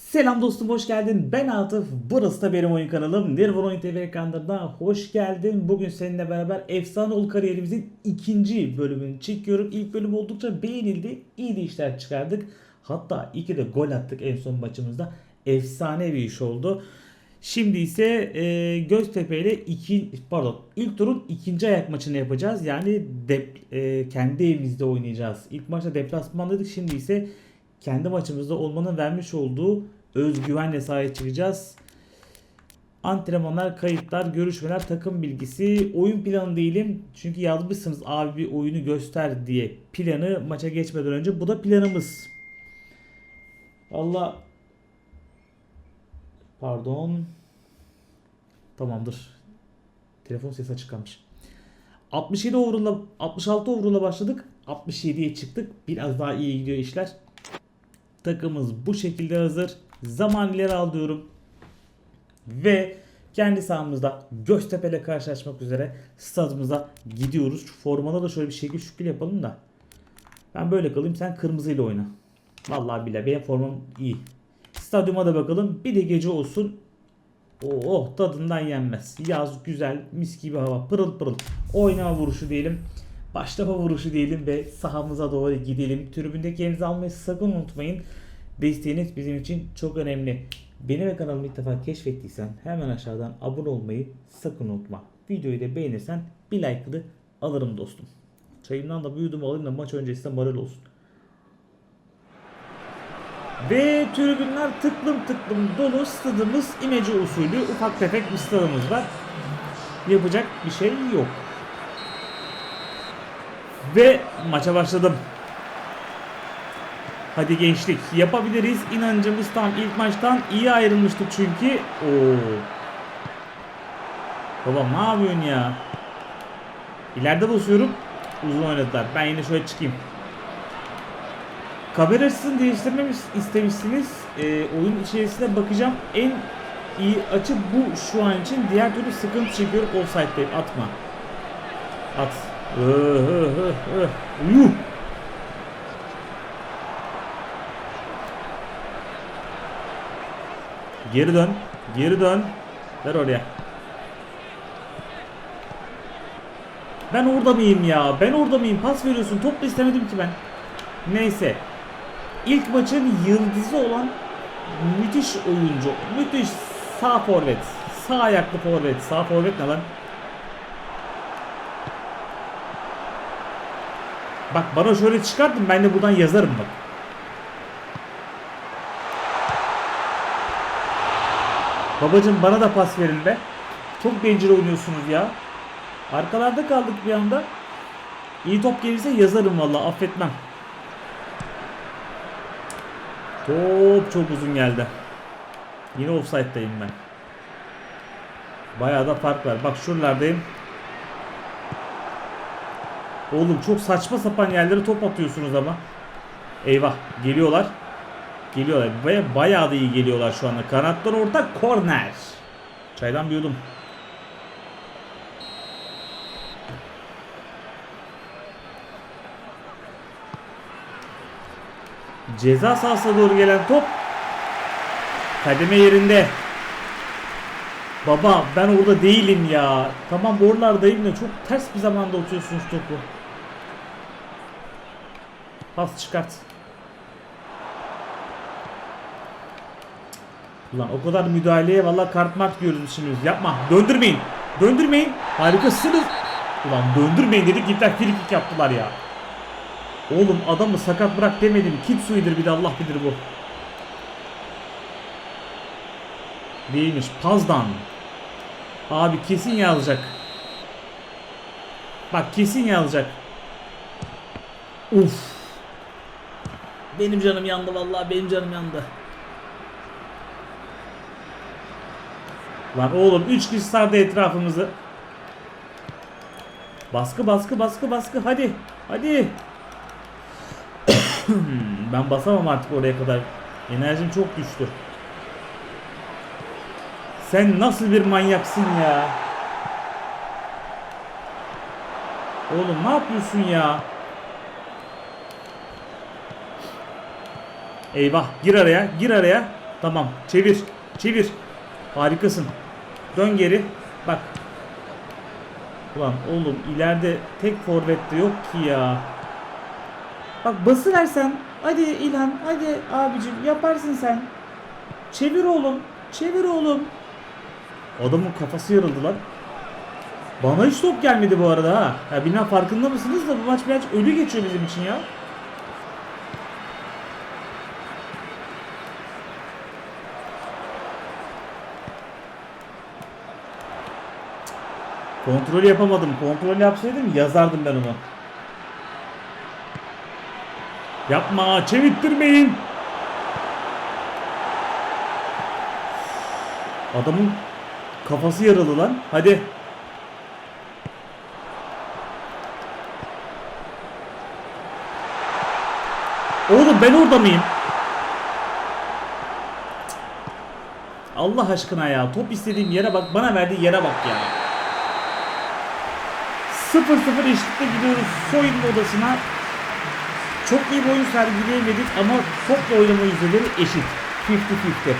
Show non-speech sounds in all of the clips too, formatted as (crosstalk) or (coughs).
Selam dostum hoş geldin. Ben Atıf. Burası da benim oyun kanalım. Nirvana Oyun TV ekranlarına hoş geldin. Bugün seninle beraber Efsane Ol kariyerimizin ikinci bölümünü çekiyorum. İlk bölüm oldukça beğenildi. İyi de işler çıkardık. Hatta iki de gol attık en son maçımızda. Efsane bir iş oldu. Şimdi ise e, Göztepe ile iki, pardon ilk turun ikinci ayak maçını yapacağız. Yani dep, e, kendi evimizde oynayacağız. İlk maçta deplasmandaydık. Şimdi ise kendi maçımızda olmanın vermiş olduğu özgüvenle sahaya çıkacağız. Antrenmanlar, kayıtlar, görüşmeler, takım bilgisi, oyun planı değilim. Çünkü yazmışsınız abi bir oyunu göster diye planı maça geçmeden önce. Bu da planımız. Valla pardon. Tamamdır. Telefon sesi açık kalmış. 67 overall'la 66 overall'la başladık. 67'ye çıktık. Biraz daha iyi gidiyor işler. Takımımız bu şekilde hazır. Zaman ileri alıyorum. Ve kendi sahamızda Göztepe ile karşılaşmak üzere stadımıza gidiyoruz. Şu formada da şöyle bir şekil şükür yapalım da. Ben böyle kalayım sen kırmızıyla oyna. Vallahi bile benim formam iyi. Stadyuma da bakalım. Bir de gece olsun. Oh tadından yenmez. Yaz güzel mis gibi hava pırıl pırıl. Oynama vuruşu diyelim. Başlama vuruşu diyelim ve sahamıza doğru gidelim. Tribündeki yerinizi almayı sakın unutmayın. Desteğiniz bizim için çok önemli. Beni ve kanalımı ilk defa keşfettiysen hemen aşağıdan abone olmayı sakın unutma. Videoyu da beğenirsen bir like'ını alırım dostum. Çayımdan da bir yudum alayım da maç öncesi de moral olsun. Ve tribünler tıklım tıklım dolu stadımız imece usulü ufak tefek bir stadımız var. Yapacak bir şey yok. Ve maça başladım. Hadi gençlik yapabiliriz. İnancımız tam ilk maçtan iyi ayrılmıştık çünkü. Oo. Baba ne yapıyorsun ya? İleride basıyorum. Uzun oynadılar. Ben yine şöyle çıkayım. Kamera açısını değiştirmemi istemişsiniz. Ee, oyun içerisine bakacağım. En iyi açı bu şu an için. Diğer türlü sıkıntı çekiyorum. Offside'deyim. Atma. At. Yuh. Geri dön. Geri dön. Ver oraya. Ben orada mıyım ya? Ben orada mıyım? Pas veriyorsun. Top da istemedim ki ben. Neyse. İlk maçın yıldızı olan müthiş oyuncu. Müthiş sağ forvet. Sağ ayaklı forvet. Sağ forvet ne lan? Bak bana şöyle çıkartın ben de buradan yazarım bak. Babacım bana da pas verin be. Çok bencil oynuyorsunuz ya. Arkalarda kaldık bir anda. İyi top gelirse yazarım valla affetmem. Top çok uzun geldi. Yine offside'dayım ben. Bayağı da fark var. Bak şuralardayım. Oğlum çok saçma sapan yerlere top atıyorsunuz ama. Eyvah geliyorlar. Geliyorlar. Baya, bayağı da iyi geliyorlar şu anda. Kanatlar orta korner. Çaydan bir yudum. Ceza sahasına doğru gelen top kademe yerinde. Baba ben orada değilim ya. Tamam oralardayım da çok ters bir zamanda atıyorsunuz topu. Pas çıkart. Ulan o kadar müdahaleye valla kart mart diyoruz şimdi. Yapma. Döndürmeyin. Döndürmeyin. Harikasınız. Ulan döndürmeyin dedik gittiler free yaptılar ya. Oğlum adamı sakat bırak demedim. Kit suyudur bir de Allah bilir bu. Değilmiş. Pazdan. Abi kesin yazacak. Bak kesin yazacak. Uf. Benim canım yandı vallahi benim canım yandı. Lan oğlum 3 kişi sardı etrafımızı. Baskı baskı baskı baskı hadi. Hadi. (coughs) ben basamam artık oraya kadar. Enerjim çok düştü. Sen nasıl bir manyaksın ya? Oğlum ne yapıyorsun ya? Eyvah gir araya gir araya. Tamam. Çevir. Çevir. Harikasın. Dön geri. Bak. Ulan oğlum ileride tek forvet de yok ki ya. Bak basıversen. Hadi İlhan. Hadi abicim yaparsın sen. Çevir oğlum. Çevir oğlum. Adamın kafası yarıldı lan. Bana hiç top gelmedi bu arada ha. Ya bilmem farkında mısınız da bu maç biraz ölü geçiyor bizim için ya. Kontrol yapamadım. Kontrol yapsaydım yazardım ben onu. Yapma, çevirttirmeyin. Adamın kafası yaralı lan. Hadi. Oğlum ben orada mıyım? Allah aşkına ya. Top istediğim yere bak. Bana verdiği yere bak ya. 0-0 eşitlikle gidiyoruz soyunma odasına. Çok iyi bir oyun sergileyemedik ama topla oynama yüzdeleri eşit. 50-50.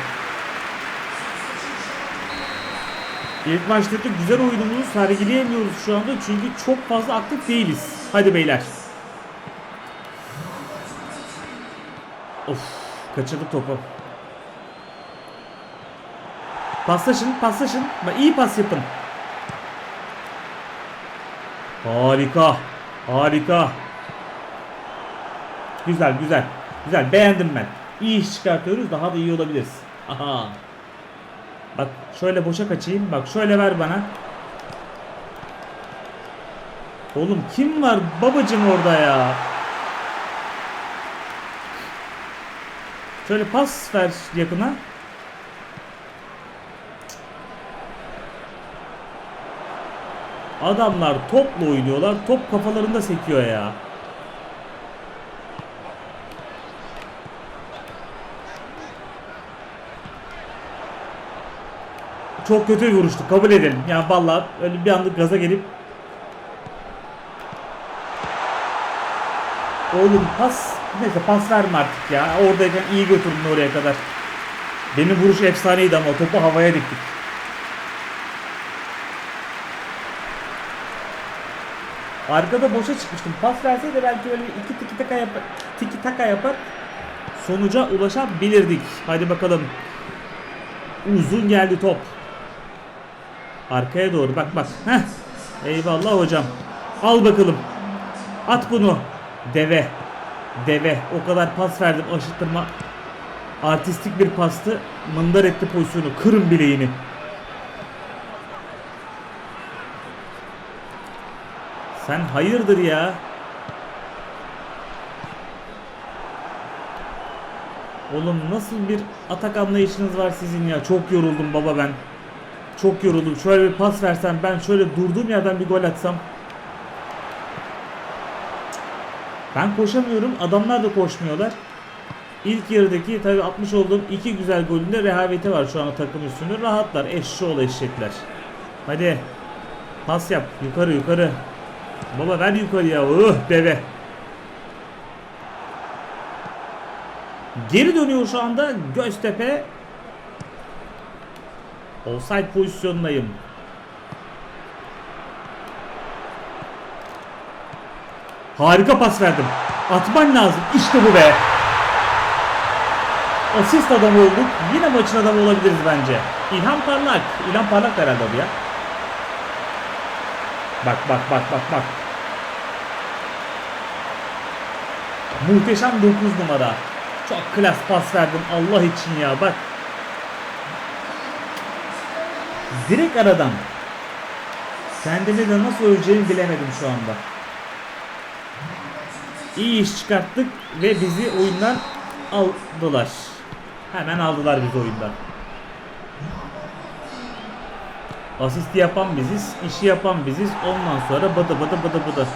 İlk maçtaki güzel oyunumuzu sergileyemiyoruz şu anda çünkü çok fazla aktif değiliz. Hadi beyler. Of kaçırdık topu. Paslaşın paslaşın. İyi pas yapın. Harika. Harika. Güzel güzel. Güzel beğendim ben. İyi iş çıkartıyoruz daha da iyi olabiliriz. Aha. Bak şöyle boşa kaçayım. Bak şöyle ver bana. Oğlum kim var babacım orada ya? Şöyle pas ver yakına. Adamlar topla oynuyorlar. Top kafalarında sekiyor ya. Çok kötü bir vuruştu. Kabul edelim. Yani vallahi öyle bir anlık gaza gelip Oğlum pas neyse pas verme artık ya. Oradayken iyi götürdün oraya kadar. Benim vuruş efsaneydi ama topu havaya diktik. Arkada boşa çıkmıştım. Pas verseydi belki öyle iki tiki taka yapar, tiki taka yapar. Sonuca ulaşabilirdik. Hadi bakalım. Uzun geldi top. Arkaya doğru bak bak. Heh. Eyvallah hocam. Al bakalım. At bunu. Deve. Deve. O kadar pas verdim. Aşıttırma. Artistik bir pastı. Mındar etti pozisyonu. Kırın bileğini. Sen hayırdır ya? Oğlum nasıl bir atak anlayışınız var sizin ya? Çok yoruldum baba ben. Çok yoruldum. Şöyle bir pas versem ben şöyle durduğum yerden bir gol atsam. Ben koşamıyorum. Adamlar da koşmuyorlar. İlk yarıdaki tabii atmış olduğum iki güzel golünde rehaveti var şu an takım üstünde. Rahatlar. Eşşoğlu eşekler. Hadi. Pas yap. Yukarı yukarı. Baba ver yukarıya. Uh deve. Geri dönüyor şu anda Göztepe. Offside pozisyonundayım. Harika pas verdim. Atman lazım. İşte bu be. Asist adamı olduk. Yine maçın adamı olabiliriz bence. İlhan Parlak. İlhan Parlak herhalde adı ya. Bak bak bak bak bak. Muhteşem 9 numara. Çok klas pas verdim Allah için ya bak. Direkt aradan. Kendimi de nasıl öleceğimi bilemedim şu anda. İyi iş çıkarttık ve bizi oyundan aldılar. Hemen aldılar bizi oyundan. Asisti yapan biziz, işi yapan biziz. Ondan sonra bıdı bıdı bıdı bıdı.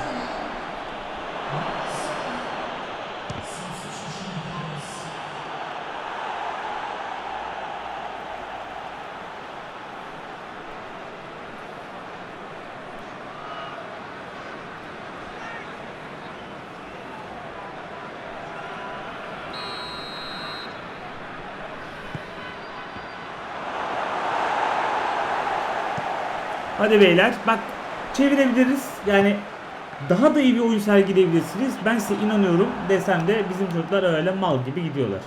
Hadi beyler bak çevirebiliriz. Yani daha da iyi bir oyun sergileyebilirsiniz. Ben size inanıyorum desem de bizim çocuklar öyle mal gibi gidiyorlar.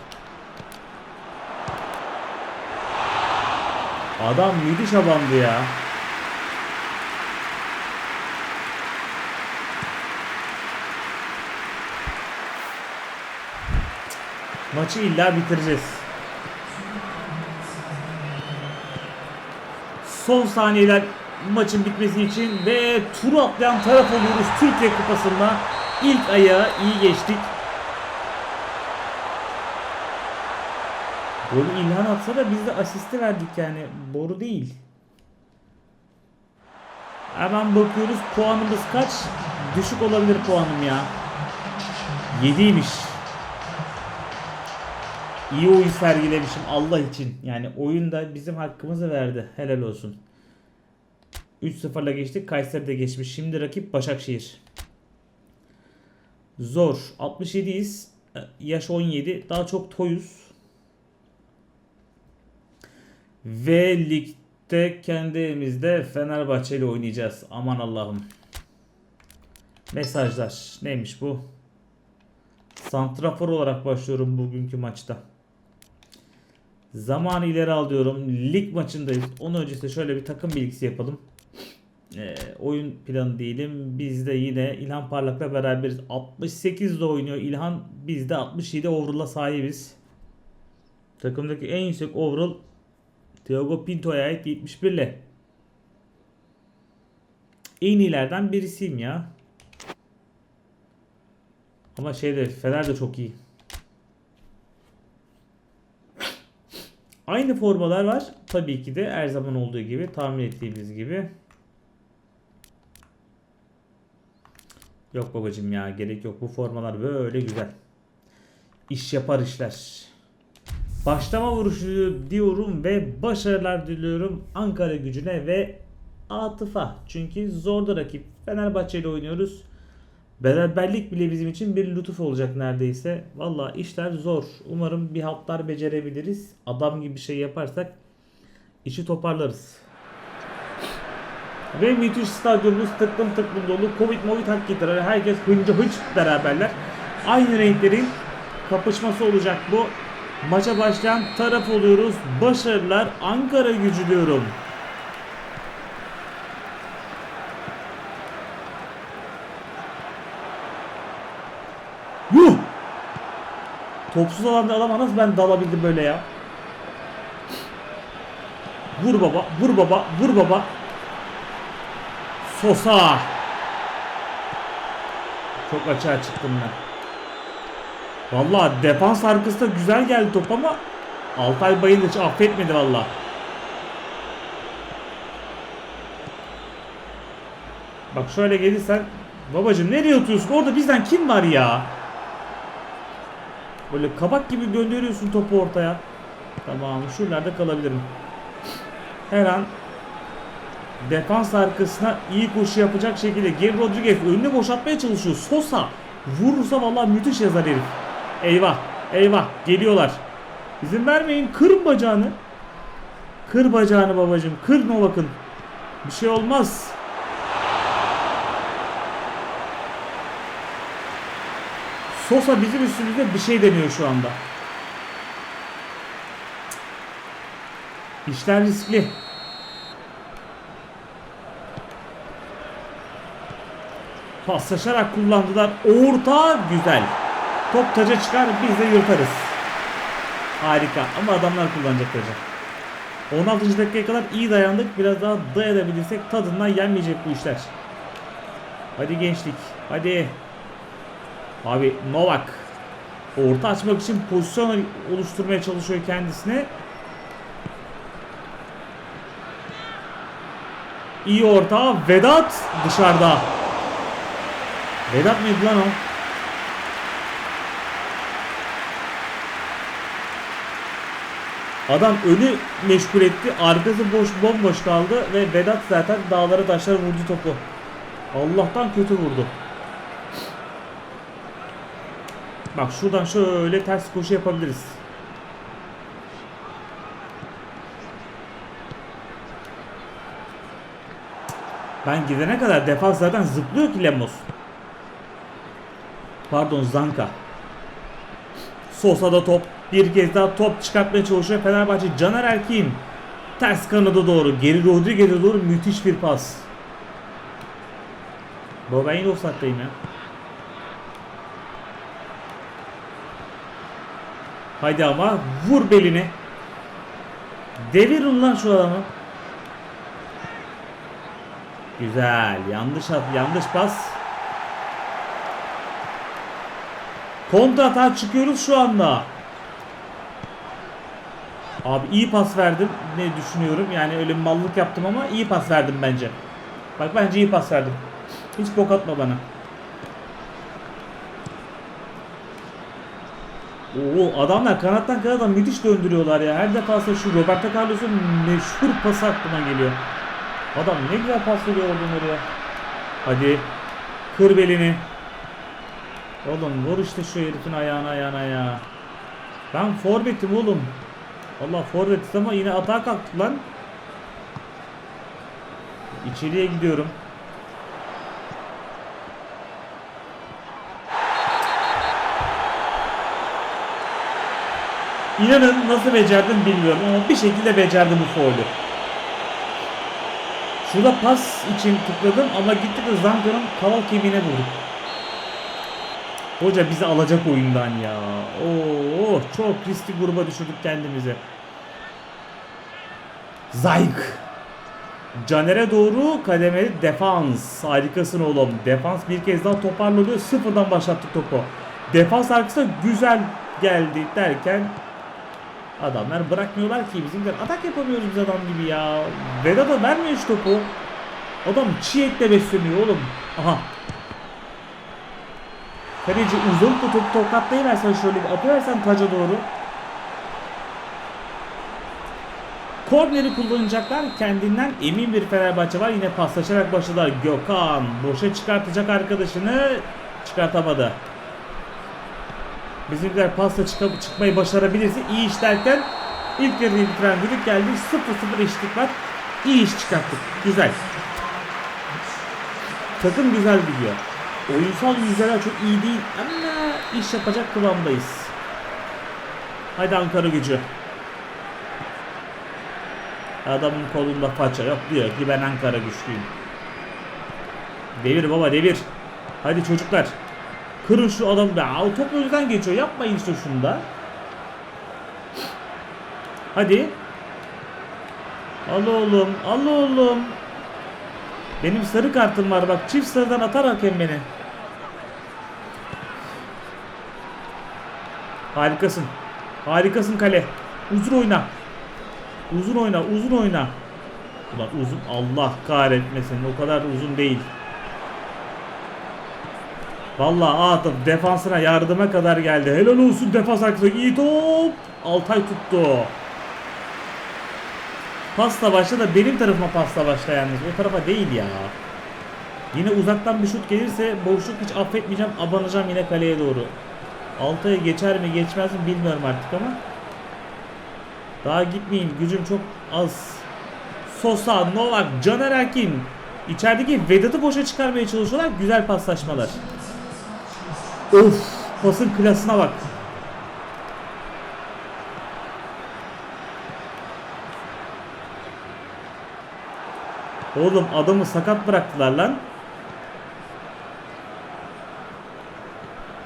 Adam müthiş abandı ya. Maçı illa bitireceğiz. Son saniyeler maçın bitmesi için ve turu atlayan taraf oluyoruz Türkiye Kupası'nda. İlk ayağı iyi geçtik. Golü İlhan atsa da biz de asisti verdik yani. Boru değil. Hemen bakıyoruz puanımız kaç? Düşük olabilir puanım ya. 7'ymiş. İyi oyun sergilemişim Allah için. Yani oyunda bizim hakkımızı verdi. Helal olsun. 3-0'la geçtik. Kayseri de geçmiş. Şimdi rakip Başakşehir. Zor. 67'yiz. Yaş 17. Daha çok toyuz. Ve ligde kendi evimizde Fenerbahçe ile oynayacağız. Aman Allah'ım. Mesajlar. Neymiş bu? Santrafor olarak başlıyorum bugünkü maçta. Zaman ileri alıyorum. Lig maçındayız. Onun öncesinde şöyle bir takım bilgisi yapalım. Ee, oyun planı değilim. Biz de yine İlhan Parlak'la beraberiz. 68'de oynuyor İlhan. Biz de 67 overall'a sahibiz. Takımdaki en yüksek overall Thiago Pinto'ya ait 71 ile. En iyilerden birisiyim ya. Ama şeyde Fener de çok iyi. Aynı formalar var. Tabii ki de her zaman olduğu gibi tahmin ettiğimiz gibi. Yok babacım ya gerek yok. Bu formalar böyle güzel. İş yapar işler. Başlama vuruşu diyorum ve başarılar diliyorum Ankara gücüne ve Atıf'a. Çünkü zor da rakip. Fenerbahçe ile oynuyoruz. Beraberlik bile bizim için bir lütuf olacak neredeyse. Valla işler zor. Umarım bir hatlar becerebiliriz. Adam gibi bir şey yaparsak işi toparlarız. Ve müthiş stadyumumuz tıklım tıklım dolu. Covid movid hak getirir. Herkes hınca hınç beraberler. Aynı renklerin kapışması olacak bu. Maça başlayan taraf oluyoruz. Başarılar Ankara gücü diyorum. Yuh! Topsuz alanda adama nasıl ben dalabildim böyle ya? Vur baba, vur baba, vur baba. Sosa. Çok açığa çıktım ben. Valla defans arkası da güzel geldi top ama Altay Bayındır hiç affetmedi valla. Bak şöyle gelirsen Babacım nereye atıyorsun? Orada bizden kim var ya? Böyle kabak gibi gönderiyorsun topu ortaya. Tamam şuralarda kalabilirim. Her an defans arkasına iyi koşu yapacak şekilde Gabe Rodriguez önünü boşaltmaya çalışıyor. Sosa vurursa vallahi müthiş yazar herif. Eyvah eyvah geliyorlar. İzin vermeyin kır bacağını. Kır bacağını babacım kır Novak'ın. Bir şey olmaz. Sosa bizim üstümüzde bir şey deniyor şu anda. İşler riskli. Paslaşarak kullandılar. Orta güzel. Top taca çıkar biz de yırtarız. Harika ama adamlar kullanacak taca. 16. dakikaya kadar iyi dayandık. Biraz daha dayanabilirsek tadından yenmeyecek bu işler. Hadi gençlik. Hadi. Abi Novak orta açmak için pozisyon oluşturmaya çalışıyor kendisine. İyi orta. Vedat dışarıda. Vedat mıydı lan o? Adam önü meşgul etti. Arkası boş bomboş kaldı ve Vedat zaten dağlara taşlara vurdu topu. Allah'tan kötü vurdu. Bak şuradan şöyle ters koşu yapabiliriz. Ben gidene kadar defans zaten zıplıyor ki Lemos. Pardon Zanka. Sosa'da top. Bir kez daha top çıkartmaya çalışıyor Fenerbahçe. Caner Erkin. Ters kanada doğru. Geri Rodriguez'e doğru müthiş bir pas. Baba ben yine offside'dayım ya. Haydi ama vur belini. Devirin lan şu adamı. Güzel. Yanlış at, yanlış pas. Kontra atağa çıkıyoruz şu anda. Abi iyi pas verdim. Ne düşünüyorum? Yani öyle mallık yaptım ama iyi pas verdim bence. Bak bence iyi pas verdim. Hiç bok atma bana. Oo adamlar kanattan kanattan müthiş döndürüyorlar ya. Her defasında şu Roberto Carlos'un meşhur pası aklıma geliyor. Adam ne güzel pas veriyor oraya. Hadi. Kır belini. Oğlum vur işte şu herifin ayağına ayağına ya. Ben forvetim oğlum. Allah forvetiz ama yine atağa kalktık lan. İçeriye gidiyorum. İnanın nasıl becerdim bilmiyorum ama bir şekilde becerdim bu faulü. Şurada pas için tıkladım ama gitti de Zanka'nın kaval kemiğine vurduk. Hoca bizi alacak oyundan ya. Oo, çok riskli gruba düşürdük kendimizi. Zayk. Caner'e doğru kademeli defans. Harikasın oğlum. Defans bir kez daha toparlanıyor. Sıfırdan başlattık topu. Defans arkasına güzel geldi derken adamlar bırakmıyorlar ki bizimkiler atak yapamıyoruz biz adam gibi ya. Veda da vermiyor şu topu. Adam çiğ etle besleniyor oğlum. Aha. Kaleci uzun tutup tokatlayıversen şöyle bir atıversen taca doğru. Korneri kullanacaklar. Kendinden emin bir Fenerbahçe var. Yine paslaşarak başladılar. Gökhan boşa çıkartacak arkadaşını çıkartamadı. Bizimkiler pasla çıkıp çıkmayı başarabilirse iyi iş derken ilk yarıyı bitiren düdük geldi. 0-0 eşitlik var. İyi iş çıkarttık. Güzel. Takım güzel gidiyor. Oyunsal yüzdeler çok iyi değil ama iş yapacak kıvamdayız. Haydi Ankara gücü. Adamın kolunda paça yok diyor ki ben Ankara güçlüyüm. Devir baba devir. Hadi çocuklar. Kırın şu adamı be. Aa, top önünden geçiyor. Yapmayın işte şunu da. Hadi. Al oğlum. Al oğlum. Benim sarı kartım var bak. Çift sarıdan atar hakem beni. Harikasın. Harikasın kale. Uzun oyna. Uzun oyna, uzun oyna. Ulan uzun Allah kahretmesin. O kadar uzun değil. Vallahi Atıf defansına yardıma kadar geldi. Helal olsun defans arkası. İyi top. Altay tuttu. Pasla başla da benim tarafıma pasla başla yalnız. O tarafa değil ya. Yine uzaktan bir şut gelirse boşluk hiç affetmeyeceğim. Abanacağım yine kaleye doğru. Altay'a geçer mi geçmez mi bilmiyorum artık ama. Daha gitmeyeyim. Gücüm çok az. Sosa, Novak, Caner Erkin. İçerideki Vedat'ı boşa çıkarmaya çalışıyorlar. Güzel paslaşmalar. Of pasın klasına bak. Oğlum adamı sakat bıraktılar lan.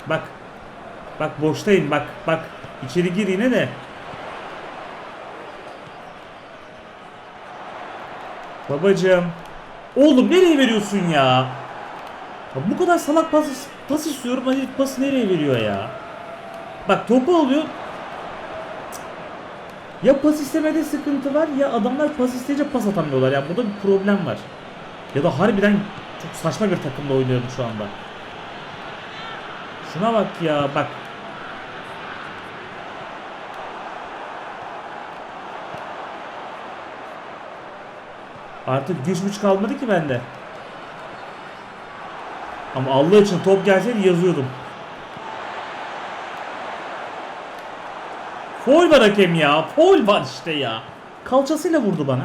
Bak. Bak boştayım bak bak. İçeri gir yine de. Babacığım. Oğlum nereye veriyorsun ya? ya bu kadar salak pas, pas istiyorum. Hani pası nereye veriyor ya? Bak topu alıyor. Ya pas istemede sıkıntı var ya adamlar pas isteyince pas atamıyorlar. Ya burada bir problem var. Ya da harbiden çok saçma bir takımda oynuyorum şu anda. Şuna bak ya bak. Artık güç güç kalmadı ki bende. Ama Allah için top gelseydi yazıyordum. Foul var hakem ya. Foul var işte ya. Kalçasıyla vurdu bana.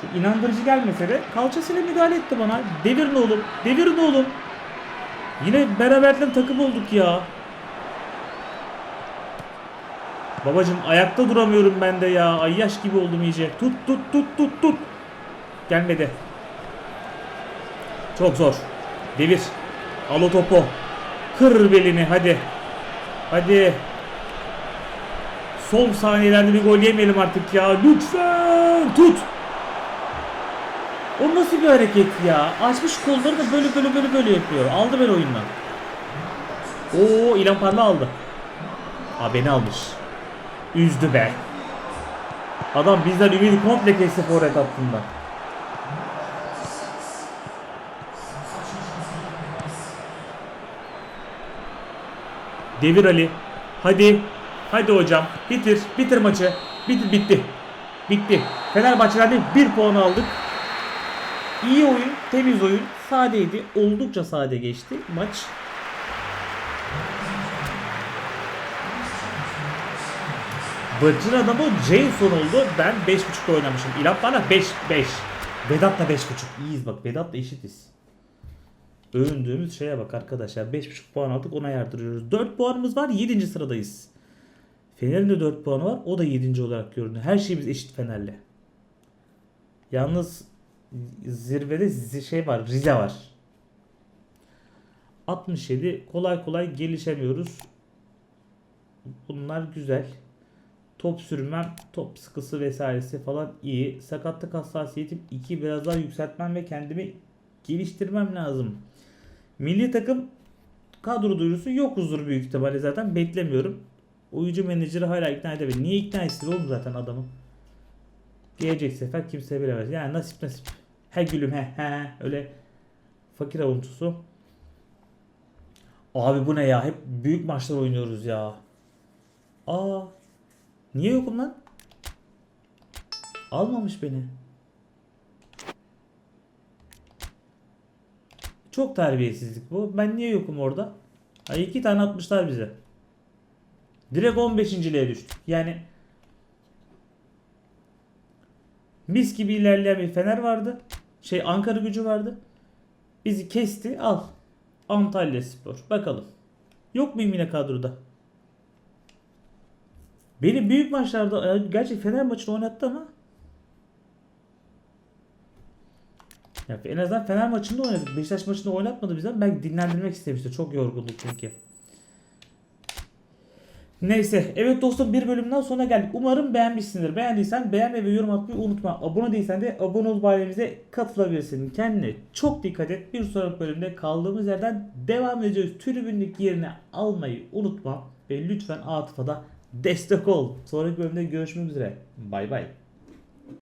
Şu inandırıcı gelmese de kalçasıyla müdahale etti bana. Devirin oğlum. Devirin oğlum. Yine beraberden takım olduk ya. Babacım ayakta duramıyorum ben de ya. Ayyaş gibi oldum iyice. Tut tut tut tut tut. Gelmedi. Çok zor. Devir. Al o topu. Kır belini hadi. Hadi. Son saniyelerde bir gol yemeyelim artık ya. Lütfen tut. O nasıl bir hareket ya? Açmış kolları da böyle böyle böyle böyle yapıyor. Aldı beni oyundan. Oo İlhan Parla aldı. Ha beni almış. Üzdü be. Adam bizden ümidi komple kesti forvet hattında. Devir Ali. Hadi. Hadi hocam. Bitir. Bitir maçı. Bitir bitti. Bitti. Fenerbahçe'den de bir puan aldık. İyi oyun, temiz oyun, sadeydi. Oldukça sade geçti maç. Bıcır adamı Jason oldu. Ben 5.5'da oynamışım. Bana 5 5. Vedat'la 5.5. İyiyiz bak. Vedat'la eşitiz. Övündüğümüz şeye bak arkadaşlar. 5.5 puan aldık ona yardırıyoruz. 4 puanımız var 7. sıradayız. Fener'in de 4 puanı var. O da 7. olarak görünüyor. Her şeyimiz eşit Fener'le. Yalnız zirvede zi- şey var. Rize var. 67 kolay kolay gelişemiyoruz. Bunlar güzel. Top sürmem, top sıkısı vesairesi falan iyi. Sakatlık hassasiyetim 2 biraz daha yükseltmem ve kendimi geliştirmem lazım. Milli takım kadro duyurusu yok huzur büyük ihtimalle zaten beklemiyorum. Oyuncu menajeri hala ikna edebilir. Niye ikna etsin oğlum zaten adamı? Gelecek sefer kimse bilemez. Yani nasip nasip. He gülüm he he öyle fakir avuntusu. Abi bu ne ya? Hep büyük maçlar oynuyoruz ya. Aa. Niye yokum lan? Almamış beni. Çok terbiyesizlik bu. Ben niye yokum orada? Ay iki tane atmışlar bize. Direkt 15.liğe düştük. Yani mis gibi ilerleyen bir Fener vardı. Şey Ankara gücü vardı. Bizi kesti. Al. Antalya Spor. Bakalım. Yok muyum yine kadroda? Beni büyük maçlarda e, gerçi Fener maçını oynattı ama ya en azından Fener maçında oynadık. Beşiktaş maçında oynatmadı bize. Belki dinlendirmek istemişti. Çok yorgunluk çünkü. Neyse. Evet dostum bir bölümden sonra geldik. Umarım beğenmişsindir. Beğendiysen beğenme ve yorum atmayı unutma. Abone değilsen de abone ol ailemize katılabilirsin. Kendine çok dikkat et. Bir sonraki bölümde kaldığımız yerden devam edeceğiz. Tribünlük yerine almayı unutma. Ve lütfen Atıf'a da destek ol. Sonraki bölümde görüşmek üzere. Bay bay.